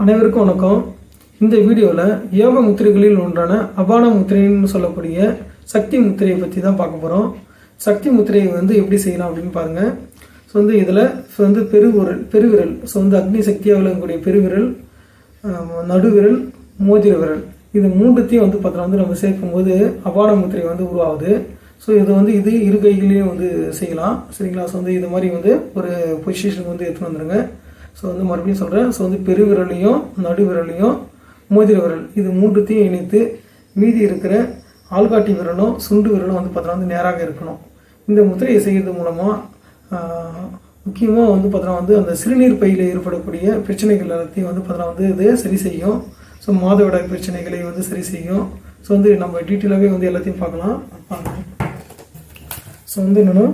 அனைவருக்கும் வணக்கம். இந்த வீடியோவில் யோக முத்திரைகளில் ஒன்றான அபான முத்திரைன்னு சொல்லக்கூடிய சக்தி முத்திரையை பற்றி தான் பார்க்க போகிறோம் சக்தி முத்திரையை வந்து எப்படி செய்யலாம் அப்படின்னு பாருங்கள் ஸோ வந்து இதில் ஸோ வந்து பெருவிரல் பெருவிரல். ஸோ வந்து அக்னி சக்தியாக விளங்கக்கூடிய பெருவிரல் நடுவிரல் மோதிர விரல். இது மூன்றுத்தையும் வந்து பார்த்தோன்னா வந்து நம்ம சேர்க்கும் போது அபான முத்திரை வந்து உருவாகுது. ஸோ இது வந்து இது இரு கைகளையும் வந்து செய்யலாம். சரிங்களா? ஸோ வந்து இது மாதிரி வந்து ஒரு பொசிஷனுக்கு வந்து எடுத்துன்னு வந்துடுங்க ஸோ வந்து மறுபடியும் சொல்கிறேன் ஸோ வந்து பெருவிரலையும் நடுவிரலையும் மோதிர விரல் இது மூன்றுத்தையும் இணைத்து மீதி இருக்கிற ஆள்காட்டி விரலும் சுண்டு விரலும் வந்து பார்த்தோன்னா வந்து நேராக இருக்கணும். இந்த முத்திரையை செய்கிறது மூலமாக முக்கியமாக வந்து பார்த்தோன்னா வந்து அந்த சிறுநீர் பையில் ஏற்படக்கூடிய பிரச்சனைகள் எல்லாத்தையும் வந்து பார்த்தோன்னா வந்து இது சரி செய்யும். ஸோ மாதவிடாய் பிரச்சனைகளை வந்து சரி செய்யும். ஸோ வந்து நம்ம டீட்டெயிலாகவே வந்து எல்லாத்தையும் பார்க்கலாம். பார்க்கலாம். ஸோ வந்து என்னென்னா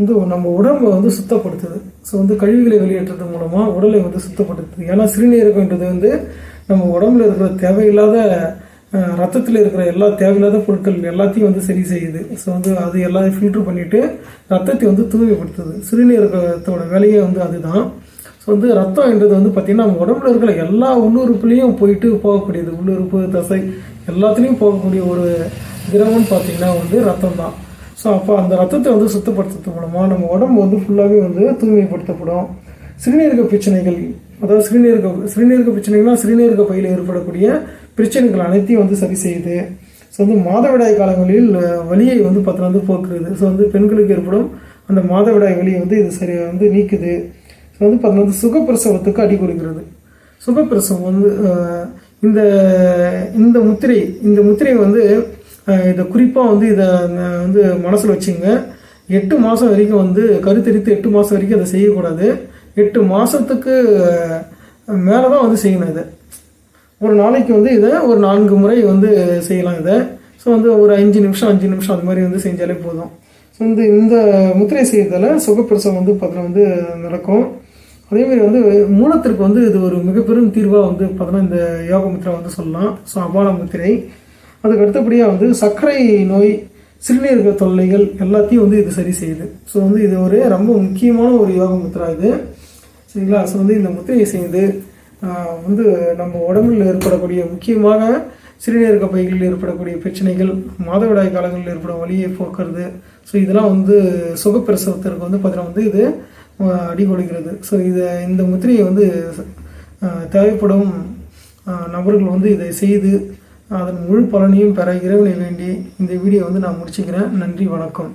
வந்து நம்ம உடம்பை வந்து சுத்தப்படுத்துது. ஸோ வந்து கழிவுகளை வெளியேற்றது மூலமாக உடலை வந்து சுத்தப்படுத்துது. ஏன்னா சிறுநீரகன்றது வந்து நம்ம உடம்புல இருக்கிற தேவையில்லாத ரத்தத்தில் இருக்கிற எல்லா தேவையில்லாத பொருட்கள் எல்லாத்தையும் வந்து சரி செய்யுது. ஸோ வந்து அது எல்லாத்தையும் ஃபில்டர் பண்ணிவிட்டு ரத்தத்தை வந்து தூய்மைப்படுத்துது. சிறுநீரகத்தோட வேலையே வந்து அதுதான். ஸோ வந்து ரத்தம்ன்றது வந்து பார்த்திங்கன்னா நம்ம உடம்புல இருக்கிற எல்லா உள்ளுறுப்புலேயும் போயிட்டு போகக்கூடியது. உள்ளுறுப்பு தசை எல்லாத்துலேயும் போகக்கூடிய ஒரு திரவம்னு பார்த்திங்கன்னா வந்து ரத்தம் தான் ஸோ அப்போ அந்த ரத்தத்தை வந்து சுத்தப்படுத்துறது மூலமாக நம்ம உடம்பு வந்து ஃபுல்லாகவே வந்து தூய்மைப்படுத்தப்படும். சிறுநீரக பிரச்சனைகள் அதாவது சிறுநீரக சிறுநீரக பிரச்சனைகள்னா சிறுநீரக பையில் ஏற்படக்கூடிய பிரச்சனைகள் அனைத்தையும் வந்து சரி செய்யுது. ஸோ வந்து மாதவிடாய் காலங்களில் வலியை வந்து பத்திரம் வந்து போக்குறது. ஸோ வந்து பெண்களுக்கு ஏற்படும் அந்த மாதவிடாய் வலியை வந்து இது சரி வந்து நீக்குது. ஸோ வந்து பார்த்தீங்கன்னா வந்து சுகப்பிரசவத்துக்கு அடி கொடுக்கிறது. சுகப்பிரசவம் வந்து இந்த இந்த முத்திரை இந்த முத்திரை வந்து இதை குறிப்பாக வந்து இதை வந்து மனசில் வச்சுங்க. எட்டு மாதம் வரைக்கும் வந்து கருத்தரித்து எட்டு மாதம் வரைக்கும் அதை செய்யக்கூடாது. எட்டு மாதத்துக்கு மேலே தான் வந்து செய்யணும் இதை. ஒரு நாளைக்கு வந்து இதை ஒரு நான்கு முறை வந்து செய்யலாம் இதை. ஸோ வந்து ஒரு அஞ்சு நிமிஷம் அஞ்சு நிமிஷம் அது மாதிரி வந்து செஞ்சாலே போதும். ஸோ வந்து இந்த முத்திரை செய்கிறதால சுகப்பிரசவம் வந்து பார்த்தீங்கன்னா வந்து நடக்கும். அதேமாதிரி வந்து மூலத்திற்கு வந்து இது ஒரு மிகப்பெரும் தீர்வாக வந்து பார்த்தோன்னா இந்த யோக முத்திரை வந்து சொல்லலாம். ஸோ அபான முத்திரை. அதுக்கு அடுத்தபடியாக வந்து சர்க்கரை நோய் சிறுநீரக தொல்லைகள் எல்லாத்தையும் வந்து இது சரி செய்யுது. ஸோ வந்து இது ஒரு ரொம்ப முக்கியமான ஒரு யோக முத்திரா இது. சரிங்களா? ஸோ வந்து இந்த முத்திரையை செய்து வந்து நம்ம உடம்பில் ஏற்படக்கூடிய முக்கியமாக சிறுநீரக பைகளில் ஏற்படக்கூடிய பிரச்சனைகள் மாதவிடாய் காலங்களில் ஏற்படும் வழியை போக்குறது. ஸோ இதெல்லாம் வந்து சுகப்பிரசவத்திற்கு வந்து பார்த்தீங்கன்னா வந்து இது அடி கொடுக்கிறது ஸோ இதை இந்த முத்திரையை வந்து தேவைப்படும் நபர்கள் வந்து இதை செய்து அதன் முழு பலனையும் பெற இறைவனை வேண்டி இந்த வீடியோ வந்து நான் முடிச்சுக்கிறேன். நன்றி வணக்கம்.